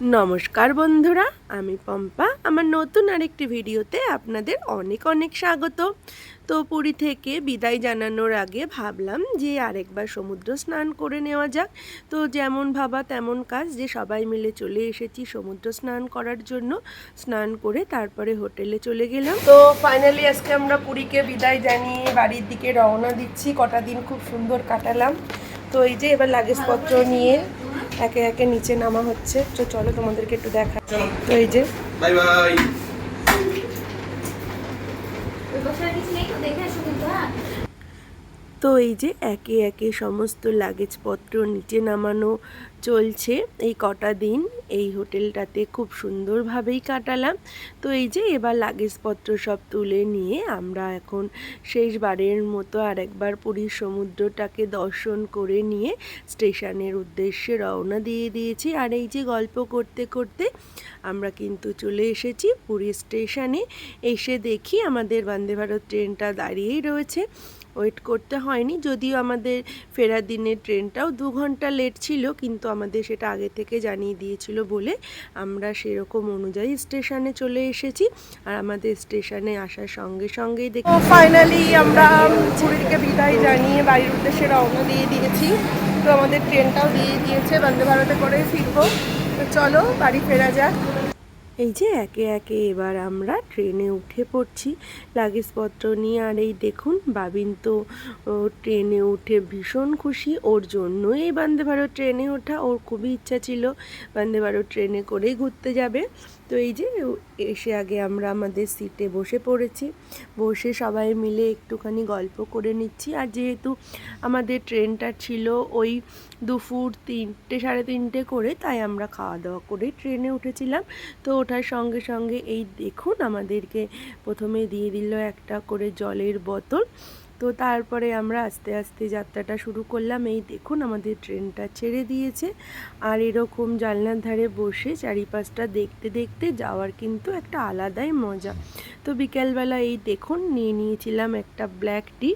নমস্কার বন্ধুরা, আমি পম্পা। আমার নতুন আরেকটি ভিডিওতে আপনাদের অনেক অনেক স্বাগত। তো পুরী থেকে বিদায় জানানোর আগে ভাবলাম যে আরেকবার সমুদ্র স্নান করে নেওয়া যাক। তো যেমন ভাবা তেমন কাজ যে সবাই মিলে চলে এসেছি সমুদ্র স্নান করার জন্য। স্নান করে তারপরে হোটেলে চলে গেলাম। তো ফাইনালি আজকে আমরা পুরীকে বিদায় জানিয়ে বাড়ির দিকে রওনা দিচ্ছি। কটা দিন খুব সুন্দর কাটালাম। তো এই যে এবার লাগেজপত্র নিয়ে একে একে নিচে নামা হচ্ছে। তো চলো তোমাদেরকে একটু দেখা। তো এই যে। Bye bye. তো এই যে একে একে সমস্ত লাগেজপত্র নিচে নামানো চলছে। এই কটা দিন এই হোটেলটাতে খুব সুন্দরভাবেই কাটালাম। তো এই যে এবার লাগেজপত্র সব তুলে নিয়ে আমরা এখন শেষবারের মতো আরেকবার পুরীর সমুদ্রটাকে দর্শন করে নিয়ে স্টেশনের উদ্দেশ্যে রওনা দিয়ে দিয়েছি। আর এই যে গল্প করতে করতে আমরা কিন্তু চলে এসেছি পুরী স্টেশনে। এসে দেখি আমাদের বন্দে ভারত ট্রেনটা দাঁড়িয়েই রয়েছে। ওয়েট করতে হয়নি। যদিও আমাদের ফেরার দিনের ট্রেনটাও দু ঘণ্টা লেট ছিল, কিন্তু আমাদের সেটা আগে থেকে জানিয়ে দিয়েছিল বলে আমরা সেরকম অনুযায়ী স্টেশনে চলে এসেছি। আর আমাদের স্টেশনে আসার সঙ্গে সঙ্গেই দেখি ফাইনালি আমরা পুরীকে বিদায় জানিয়ে বাড়ির উদ্দেশ্যে রওনা দিয়ে দিয়েছি। তো আমাদের ট্রেনটাও দিয়ে দিয়েছে, বন্দে ভারতে করে ফিরবো। তো চলো বাড়ি ফেরা যাক। এই যে একে একে এবার আমরা ট্রেনে উঠে পড়ছি লাগেজপত্র নিয়ে। আর এই দেখুন, বাবিন তো ট্রেনে উঠে ভীষণ খুশি। ওর জন্যই এই বন্দে ভারত ট্রেনে ওঠা। ওর খুবই ইচ্ছা ছিল বন্দে ভারত ট্রেনে করেই ঘুরতে যাবে। তো এই যে এসে আগে আমরা আমাদের সিটে বসে পড়েছি। বসে সবাই মিলে একটুখানি গল্প করে নিচ্ছি। আর যেহেতু আমাদের ট্রেনটা ছিল ওই দুপুর তিনটে, সাড়ে তিনটে করে, তাই আমরা খাওয়া দাওয়া করে ট্রেনে উঠেছিলাম। তো ওঠার সঙ্গে সঙ্গে এই দেখুন আমাদেরকে প্রথমে দিয়ে দিল একটা করে জলের বোতল। তো তারপরে আমরা আস্তে আস্তে যাত্রাটা শুরু করলাম। এই দেখুন আমাদের ট্রেনটা ছেড়ে দিয়েছে। আর এরকম জানলার ধারে বসে চারিপাশটা দেখতে দেখতে যাওয়ার কিন্তু একটা আলাদাই মজা। তো বিকেলবেলা এই দেখুন নিয়ে নিয়েছিলাম একটা ব্ল্যাক টি।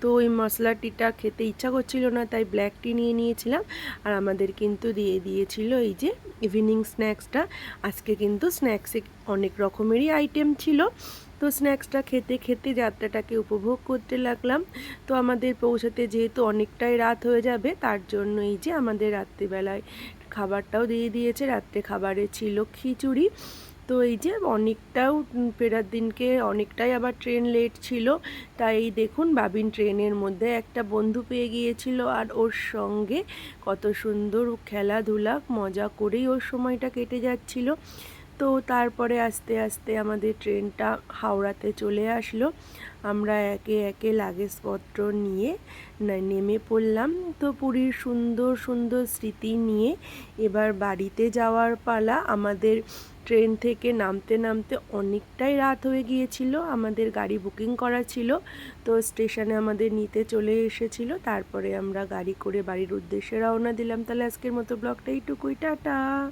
তো ওই মশলা টিটা খেতে ইচ্ছা করছিল না, তাই ব্ল্যাক টি নিয়ে নিয়েছিলাম। আর আমাদের কিন্তু দিয়ে দিয়েছিল এই যে ইভিনিং স্ন্যাক্সটা আজকে কিন্তু স্ন্যাক্সে অনেক রকমেরই আইটেম ছিল। তো স্ন্যাক্সটা খেতে খেতে যাত্রাটাকে উপভোগ করতে লাগলাম। তো আমাদের পৌঁছাতে যেহেতু অনেকটাই রাত হয়ে যাবে, তার জন্য এই যে আমাদের রাত্রিবেলায় খাবারটাও দিয়ে দিয়েছে। রাত্রে খাবারে ছিল খিচুড়ি। তো এই যে অনেকটাও ফেরার দিনকে অনেকটাই আবার ট্রেন লেট ছিল। তাই দেখুন বাবিন ট্রেনের মধ্যে একটা বন্ধু পেয়ে গিয়েছিল আর ওর সঙ্গে কত সুন্দর খেলাধুলা, মজা করেই ওর সময়টা কেটে যাচ্ছিল। তো তারপরে আস্তে আস্তে আমাদের ট্রেনটা হাওড়াতে চলে আসলো। আমরা একে একে লাগেজপত্র নিয়ে নেমে পড়লাম। তো পুরীর সুন্দর সুন্দর স্মৃতি নিয়ে এবার বাড়িতে যাওয়ার পালা আমাদের ট্রেন থেকে নামতে নামতে অনেকটাই রাত হয়ে গিয়েছিল। আমাদের গাড়ি বুকিং করা ছিল, তো স্টেশনে আমাদের নিতে চলে এসেছিল। তারপরে আমরা গাড়ি করে বাড়ির উদ্দেশ্যে রওনা দিলাম। তাহলে আজকের মতো ব্লগটা এইটুকুই। টাটা!